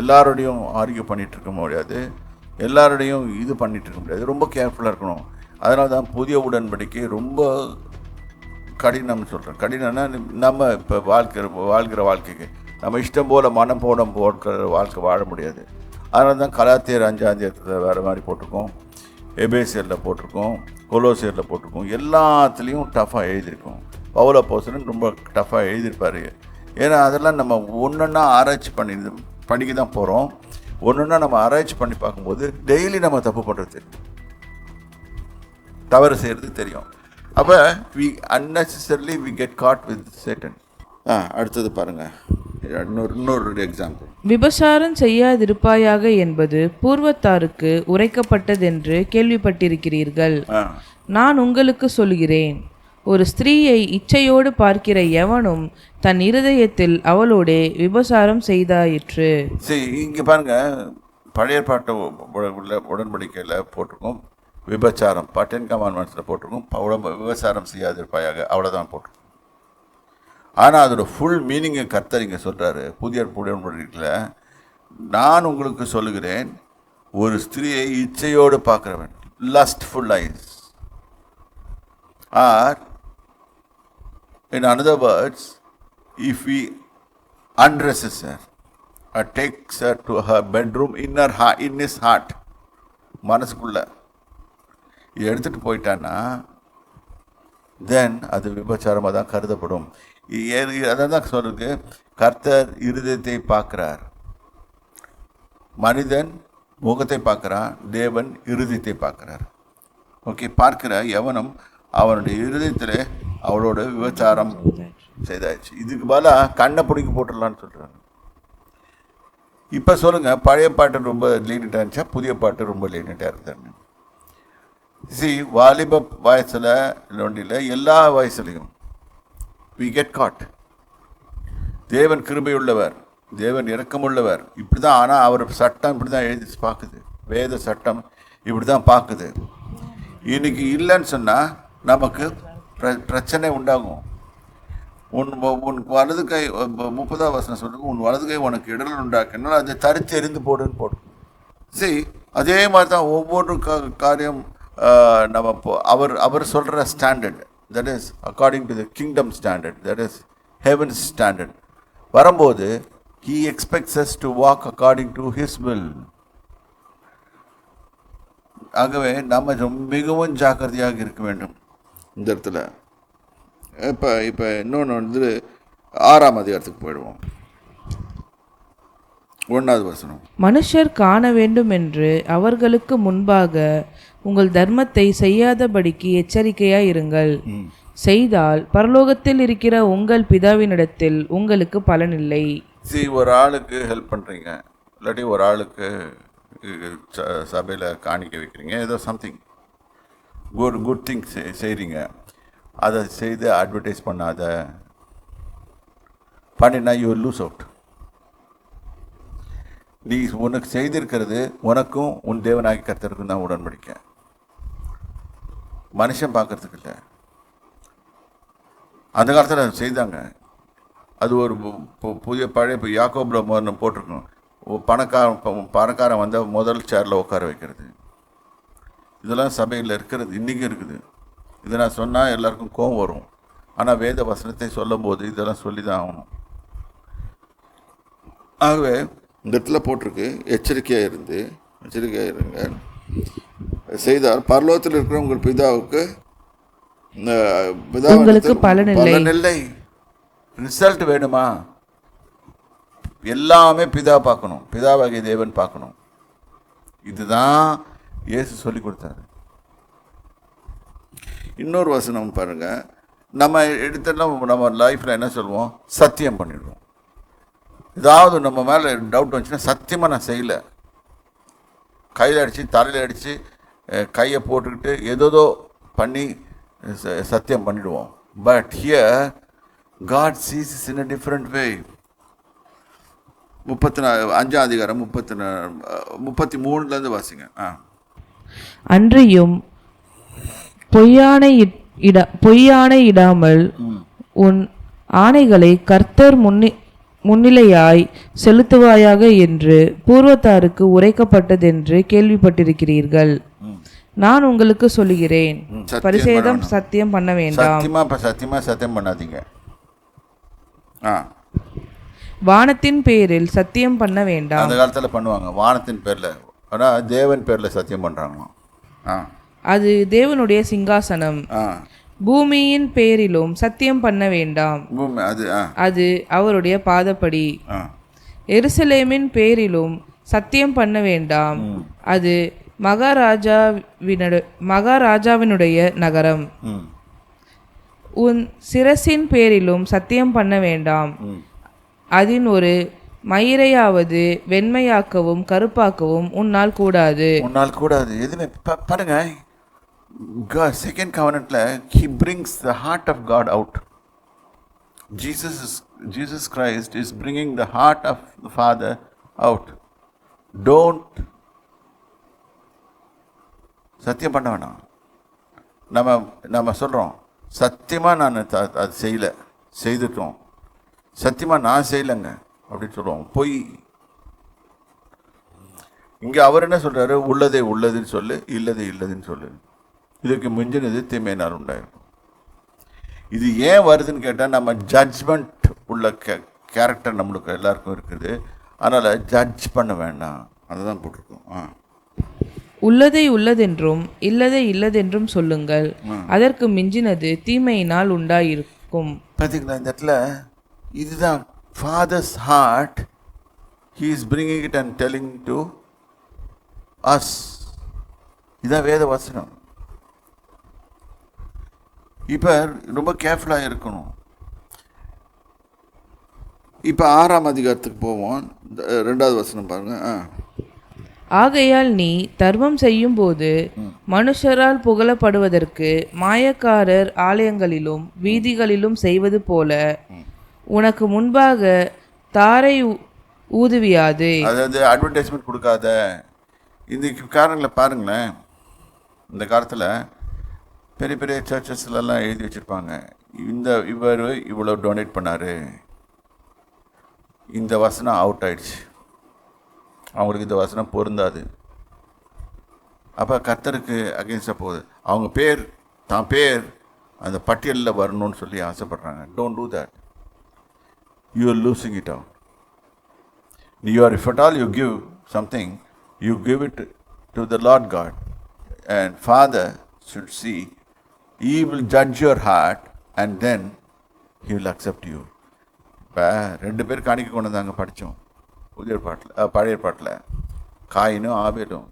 எல்லாரோடையும் ஆர்கியூ பண்ணிகிட்டு இருக்க முடியாது. எல்லாரோடையும் இது பண்ணிகிட்டு இருக்க முடியாது ரொம்ப கேர்ஃபுல்லாக இருக்கணும். அதனால தான் புதிய உடன்படிக்கை ரொம்ப கடினம்னு சொல்கிறேன் கடினம்னா நம்ம இப்போ வாழ்க்கிற வாழ்கிற வாழ்க்கைக்கு நம்ம இஷ்டம் போல் மனம் போடம் போடுற வாழ்க்கை வாழ முடியாது. அதனால தான் கலாத்தியர் அஞ்சாந்தியத்தில் வேறு மாதிரி போட்டிருக்கோம். எபேசியரில் போட்டிருக்கோம். கொலோசியரில் போட்டிருக்கோம். எல்லாத்துலேயும் டஃப்பாக எழுதியிருக்கோம். பவுல போசன் ரொம்ப டஃப்பாக எழுதியிருப்பார். ஏன்னா அதெல்லாம் நம்ம ஒன்றுன்னா ஆராய்ச்சி பண்ணி படிக்க தான் போகிறோம் ஒன்றுன்னா நம்ம ஆராய்ச்சி பண்ணி பார்க்கும்போது டெய்லி நம்ம தப்பு பண்ணுறது தவறு செய்கிறது தெரியும். அப்போ we unnecessarily we get caught with Satan ஆ அடுத்தது பாருங்கள் இன்னொரு இன்னொரு எக்ஸாம்பிள் விபசாரம் செய்யாதிருப்பாயாக என்பது பூர்வத்தாருக்கு உரைக்கப்பட்டதென்று கேள்விப்பட்டிருக்கிறீர்கள். ஆ. நான் உங்களுக்கு சொல்கிறேன். ஒரு ஸ்திரீயை இச்சையோடு பார்க்கிற எவனும் தன் இருதயத்தில் அவளோடே விபசாரம் செய்தாயிற்று. சரி இங்கே பாருங்க. பழைய பாட்டை உள்ள உடன்படிக்கையில் போட்டிருக்கோம். விபச்சாரம் பட்டன் கமான்மெண்ட்ஸில் போட்டிருக்கோம். உடம்பு விபச்சாரம் செய்யாதிருப்பாயாக அவ்வளோதான் போட்டிருக்கோம். ஆனால் அதோட ஃபுல் மீனிங்கை கர்த்தர் இங்கே சொல்கிறாரு புதிய உடன்படிக்கையில் நான் உங்களுக்கு சொல்லுகிறேன் ஒரு ஸ்திரீயை இச்சையோடு பார்க்குறவன் lustful eyes are In other words, if he undresses her or takes her to her bedroom in her heart, in his heart, மனசுக்குள்ள. எடுத்துட்டு போயிட்டான்னா தென் அது விபச்சாரமாக தான் கருதப்படும். அதான் தான் சொல்றது கர்த்தர் இருதயத்தை பார்க்குறார். மனிதன் முகத்தை பார்க்குறான் தேவன் இருதயத்தை பார்க்குறார். ஓகே பார்க்கிற எவனும் அவனுடைய இருதயத்தில் அவளோட விபச்சாரம் செய்தாச்சு. இதுக்கு பதிலாக கண்ணை பிடிக்க போட்டுடலான்னு சொல்கிறாங்க இப்போ சொல்லுங்கள் பழைய பாட்டு ரொம்ப லீனிட்டாக இருந்துச்சா? புதிய பாட்டு ரொம்ப லீனிட்டாக இருந்தாங்க சி வாலிப வயசில் நொண்டியில் எல்லா வயசுலையும் வி கெட் காட் தேவன் கிருபையுள்ளவர் தேவன் இரக்கமுள்ளவர். இப்படி தான் ஆனால் அவர் சட்டம் இப்படி தான் எழுதி பார்க்குது. வேத சட்டம் இப்படி தான் பார்க்குது. இன்னைக்கு இல்லைன்னு சொன்னால் நமக்கு பிர பிரச்சனை உண்டாகும். உன் உன் வலது கை முப்பதாம் வசனம் சொல்லுங்க உன் வலது கை உனக்கு இடல் உண்டாக்குனால் அதை தரித்து எரிந்து போடுன்னு போடும். சரி அதே மாதிரி தான் ஒவ்வொரு கா காரியம் நம்ம இப்போ அவர் அவர் சொல்கிற standard that is according to the kingdom standard that is heaven's standard வரும்போது he expects us to walk according to his will ஆகவே நம்ம மிகவும் ஜாக்கிரதையாக இருக்க வேண்டும். இந்த இடத்துல. இப்போ இப்போ இன்னொன்று வந்து ஆறாம் அதிகாரத்துக்கு போயிடுவோம். ஒன்றாவது வசனம். மனுஷர் காண வேண்டும் என்று அவர்களுக்கு முன்பாக உங்கள் தர்மத்தை செய்யாதபடிக்கு எச்சரிக்கையாய் இருங்கள். செய்தால் பரலோகத்தில் இருக்கிற உங்கள் பிதாவினிடத்தில் உங்களுக்கு பலனில்லை. சரி ஒரு ஆளுக்கு ஹெல்ப் பண்ணுறீங்க இல்லாட்டி ஒரு ஆளுக்கு சபையில் காணிக்க வைக்கிறீங்க. ஏதோ சம்திங் குட் குட் திங் செய்கிறீங்க அதை செய்து அட்வர்டைஸ் பண்ணாத. பண்ணினா யூ லூஸ் அவுட் நீ உனக்கு செய்திருக்கிறது உனக்கும் உன் தேவனாகி கர்த்தருக்கும் தான் உடன்படிக்க. மனுஷன் பார்க்கறதுக்கு இல்லை. அந்த காலத்தில் செய்தாங்க. அது ஒரு பு- புதிய பழைய இப்போ யாக்கோப்ல போட்டிருக்கோம். ஒ- பணக்காரன் ப- பணக்காரன் வந்தால் முதல் சேரில் உட்கார வைக்கிறது. இதெல்லாம் சபையில் இருக்கிறது இன்றைக்கும் இருக்குது. இதை நான் சொன்னால் எல்லாருக்கும் கோவம் வரும். ஆனால் வேத வசனத்தை சொல்லும்போது இதெல்லாம் சொல்லி தான் ஆகணும். ஆகவே இந்த இடத்துல போட்டிருக்கு எச்சரிக்கையாக இருந்து எச்சரிக்கையாக இருங்க. செய்தால் பரலோகத்தில் இருக்கிற உங்கள் பிதாவுக்கு உங்களுக்கு பலனில்லை. பலனில்லை ரிசல்ட் வேணுமா? எல்லாமே பிதா பார்க்கணும். பிதாவாகிய தேவன் பார்க்கணும். இதுதான் இயேசு சொல்லி கொடுத்தாரு. இன்னொரு வசனம் பாருங்கள் நம்ம எடுத்தெல்லாம் நம்ம லைஃப்பில் என்ன சொல்லுவோம் சத்தியம் பண்ணிடுவோம். ஏதாவது நம்ம மேலே டவுட் வந்துச்சுன்னா சத்தியமாக நான் செய்யலை. கையில் அடித்து தலையில் அடித்து கையை போட்டுக்கிட்டு ஏதோதோ பண்ணி ச- சத்தியம் பண்ணிடுவோம். But here God sees is in a different way முப்பத்தி நாலு அஞ்சாம் அதிகாரம் முப்பத்தி முப்பத்தி மூணுலேருந்து வாசிங்க. ஆ. அன்றியும் பொய்யானை இட்- பொய்யானை இடாமல் உன் ஆணைகளை கர்த்தர் முன்னி முன்னிலையாய் செலுத்துவாயாக என்று பூர்வத்தாருக்கு உரைக்கப்பட்டதென்று கேள்விப்பட்டிருக்கிறீர்கள். நான் உங்களுக்கு சொல்லுகிறேன். பரிசேதம் சத்தியம் பண்ண வேண்டாம். சத்தியமா சத்தியமா சத்தியம் பண்ணாதீங்க. வானத்தின் பேரில் சத்தியம் பண்ண வேண்டாம். அந்த காலத்துல பண்ணுவாங்க. வானத்தின் பேர்ல ஆனா தேவன் பேர்ல சத்தியம் பண்றாங்களாம். ஆ. அது தேவனுடைய சிங்காசனம். ஆ. பூமியின் பேரிலும் சத்தியம் பண்ண வேண்டாம். பூமி அது ஆ. அது அவருடைய பாதப்படி. ஆ. எருசலேமின் பேரிலும் சத்தியம் பண்ண வேண்டாம். அது மகாராஜாவினடு மகாராஜாவினுடைய நகரம். ம். உன் சிரசின் பேரிலும் சத்தியம் பண்ண வேண்டாம். அதின் ஒரு மயிரையாவது வெண்மையாக்கவும் கருப்பாக்கவும் உன்னால் கூடாது. உன்னால் கூடாது. எதுவுமே பாருங்க. Second கவர்னட்ல he brings the heart of God out Jesus is Jesus Christ is bringing the heart of the father out don't சத்தியம் பண்ண வேணாம். நம்ம நம்ம சொல்கிறோம் சத்தியமாக நான் த- அது செய்யலை. செய்துட்டோம் சத்தியமாக நான் செய்யலைங்க. அப்படின்னு சொல்லுவோம் பொய். இங்கே அவர் என்ன சொல்றாரு? உள்ளதே உள்ளதுன்னு சொல்லு இல்லதே இல்லதுன்னு சொல்லு. இதுக்கு மிஞ்சினது தீமையினால் உண்டாயிருக்கும் இது ஏன் வருதுன்னு கேட்டால் நம்ம ஜட்ஜ்மெண்ட் உள்ள கே கேரக்டர் நம்மளுக்கு எல்லாருக்கும் இருக்குது. அதனால் ஜட்ஜ் பண்ண வேண்டாம். அதை தான் போட்டிருக்கோம். ஆ. உள்ளதை உள்ளதென்றும் இல்லதை இல்லதென்றும் சொல்லுங்கள். அதற்கு மிஞ்சினது தீமையினால் உண்டாயிருக்கும். பார்த்தீங்களா இந்த இடத்துல இதுதான் father's heart he is bringing it and telling to us இதான் வேத வசனம். இப்போ ரொம்ப கேர்ஃபுல்லாக இருக்கணும். இப்போ ஆறாம் அதிகாரத்துக்கு போவோம். ரெண்டாவது வசனம் பாருங்க. ஆ ஆகையால் நீ தர்மம் செய்யும்போது மனுஷரால் புகழப்படுவதற்கு மாயக்காரர் ஆலயங்களிலும் வீதிகளிலும் செய்வது போல உனக்கு முன்பாக தாரை ஊதுவியாது. அதாவது அட்வர்டைஸ்மெண்ட் கொடுக்காத. இந்த காரணங்களை பாருங்களேன். இந்த காலத்தில் பெரிய பெரிய சர்ச்சஸ்லலாம் எழுதி வச்சுருப்பாங்க. இந்த இவர் இவ்வளோ டொனேட் பண்ணார். இந்த வசனம் அவுட் ஆயிடுச்சு. அவங்களுக்கு இந்த வசனம் பொருந்தாது. அப்போ கர்த்தருக்கு அகேன்ஸ்டாக போகுது. அவங்க பேர் தான் பேர் அந்த பட்டியலில் வரணும்னு சொல்லி ஆசைப்பட்றாங்க. Don't do that you are losing it out you are if at all you give something you give it to the lord god. And father should see he will judge your heart and then he will accept you. இப்போ ரெண்டு பேர் காணிக்க கொண்டு வந்தாங்க படித்தோம் புதிய பாட்டில் பழைய பாட்டில். காயினும் ஆபேலும்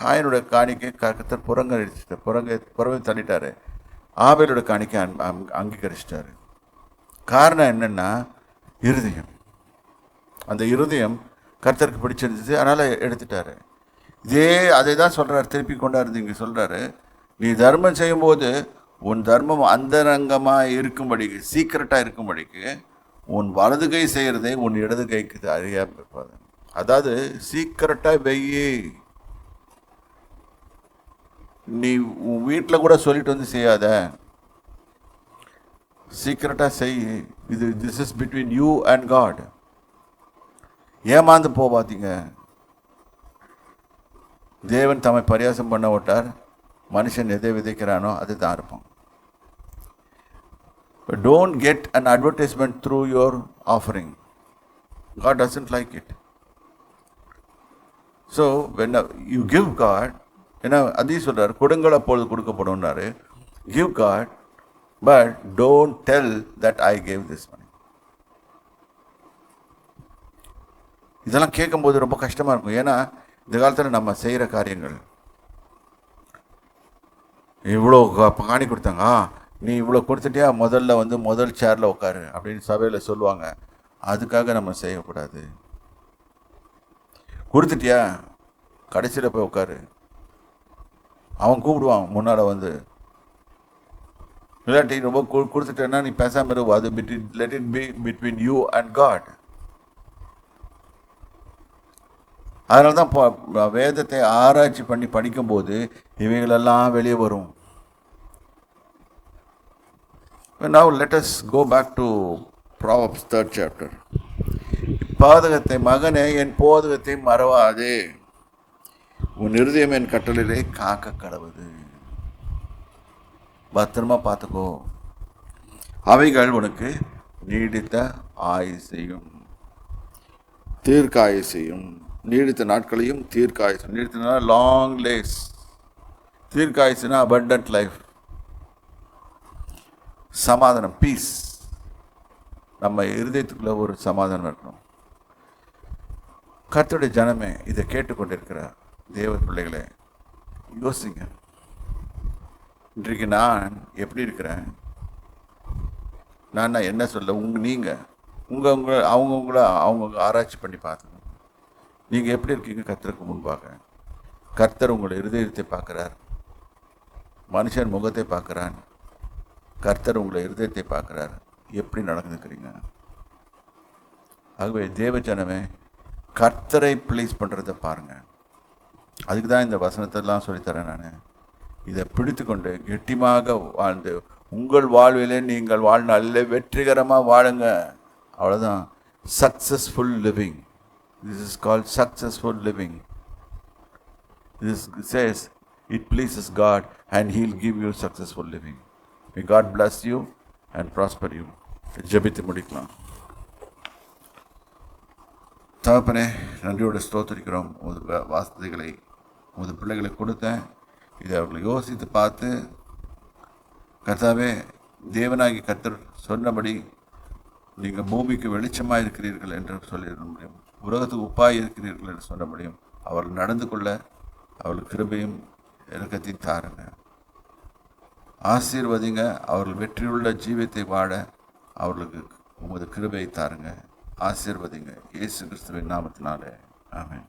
காயினோட காணிக்கை கர்த்தர் புறங்கரிச்சிட்டார் புறங்க புறவை தள்ளிட்டார். ஆபேலோட காணிக்கை அங் அங்கீகரிச்சிட்டாரு. காரணம் என்னென்னா இருதயம் அந்த இருதயம் கர்த்தருக்கு பிடிச்சிருந்துச்சு அதனால் எடுத்துட்டாரு. இதே அதை தான் சொல்கிறார் திருப்பி கொண்டாருந்து இங்கே சொல்கிறாரு நீ தர்மம் செய்யும்போது உன் தர்மம் அந்தரங்கமாக இருக்கும்படிக்கு சீக்கிரட்டாக இருக்கும்படிக்கு உன் வலது கை செய்கிறதே உன் இடது கைக்கு அறியாமல் இருப்பாது அதாவது சீக்கிரட்டாக வெய்யி. நீ உன் வீட்டில் கூட சொல்லிட்டு வந்து செய்யாத. சீக்கிரட்டாக செய். இது this is between you and God ஏமாந்து போவாதீங்க. தேவன் தம்மை பரியாசம் பண்ண விட்டார். மனுஷன் எதை விதைக்கிறானோ அதுதான் இருப்போம். Don't get an advertisement through your offering God doesn't like it so when you give God ஏன்னா அதையும் சொல்கிறார் கொடுங்கள் அப்பொழுது கொடுக்கப்படும்னாரு give God but don't tell that I gave this money இதெல்லாம் கேட்கும்போது ரொம்ப கஷ்டமாக இருக்கும். ஏன்னா இந்த காலத்தில் நம்ம செய்கிற காரியங்கள் இவ்வளோ காணி கொடுத்தாங்க. ஆ நீ இவ்வளோ கொடுத்துட்டியா? முதல்ல வந்து முதல் சேரில் உட்காரு அப்படின்னு சபையில் சொல்லுவாங்க. அதுக்காக நம்ம செய்யக்கூடாது. கொடுத்துட்டியா? கடைசியில் போய் உட்காரு. அவன் கூப்பிடுவான். முன்னால் வந்து இல்லாட்டி ரொம்ப கொடுத்துட்டேன்னா நீ பேசாமல் இருக்கும் அது between let in be between you and God அதனால தான் வேதத்தை ஆராய்ச்சி பண்ணி படிக்கும்போது இவைகளெல்லாம் வெளியே வரும். Now let's go back to props third chapter பாதகத்தை மகனே என் போதகத்தை மறவாதே. உன் இருதயம் என் கட்டளையிலே காக்க கடவுது பத்திரமா பார்த்துக்கோ. அவைகள் உனக்கு நீடித்த ஆயுசையும் தீர்க்காயுசையும் நீடித்த நாட்களையும் தீர்க்காயுசம் நீடித்த லாங் லேஸ் தீர்க்காயுசுனா அபண்டன்ட் லைஃப் சமாதானம் பீஸ் நம்ம இருதயத்துக்குள்ள ஒரு சமாதானம் இருக்கணும். கர்த்தருடைய ஜனமே இதை கேட்டுக்கொண்டிருக்கிற தேவ பிள்ளைகளே யோசிங்க. இன்றைக்கு நான் எப்படி இருக்கிறேன்? நான் நான் என்ன சொல்ல உங்க நீங்கள் உங்கள் உங்க அவங்கவுங்கள அவங்கவுங்க ஆராய்ச்சி பண்ணி பார்த்துக்கணும். நீங்கள் எப்படி இருக்கீங்க? கர்த்தருக்கு முன்பாக. கர்த்தர் உங்களை இருதயத்தை பார்க்குறார். மனுஷன் முகத்தை பார்க்குறான். கர்த்தர் உங்களை இருதயத்தை பார்க்குறார். எப்படி நடந்துக்கிறீங்க? ஆகவே தேவஜனமே கர்த்தரை ப்ளீஸ் பண்ணுறதை பாருங்கள் அதுக்கு தான் இந்த வசனத்தெல்லாம் சொல்லித்தரேன் நான். இதை பிடித்து கொண்டு கெட்டிமாக வாழ்ந்து உங்கள் வாழ்விலே நீங்கள் வாழ்நாளில் வெற்றிகரமாக வாழுங்க. அவ்வளோதான் successful living this is call successful living this says it pleases God and He'll give you successful living. May God bless you and prosper you. ஜெபித்து முடிக்கலாம். தகப்பனே நன்றியோடு ஸ்தோத்திரிக்கிறோம். உமது வ- வார்த்தைகளை உமது பிள்ளைகளை கொடுத்தேன். இதை அவர்களை யோசித்து பார்த்து கர்த்தாவே தேவனாகி கர்த்தர் சொன்னபடி நீங்கள் பூமிக்கு வெளிச்சமாக இருக்கிறீர்கள் என்று சொல்லிட முடியும். உலகத்துக்கு உப்பாக இருக்கிறீர்கள் என்று சொல்ல முடியும். அவர்கள் நடந்து கொள்ள அவர்கள் கிருபையும் இறக்கத்தையும் தாருங்க. ஆசீர்வதிங்க. அவர்கள் வெற்றியுள்ள ஜீவியத்தை வாழ அவர்களுக்கு உமது கிருபையை தாருங்க. ஆசீர்வதிங்க. இயேசு கிறிஸ்துவின் நாமத்தினாலே. ஆமேன்.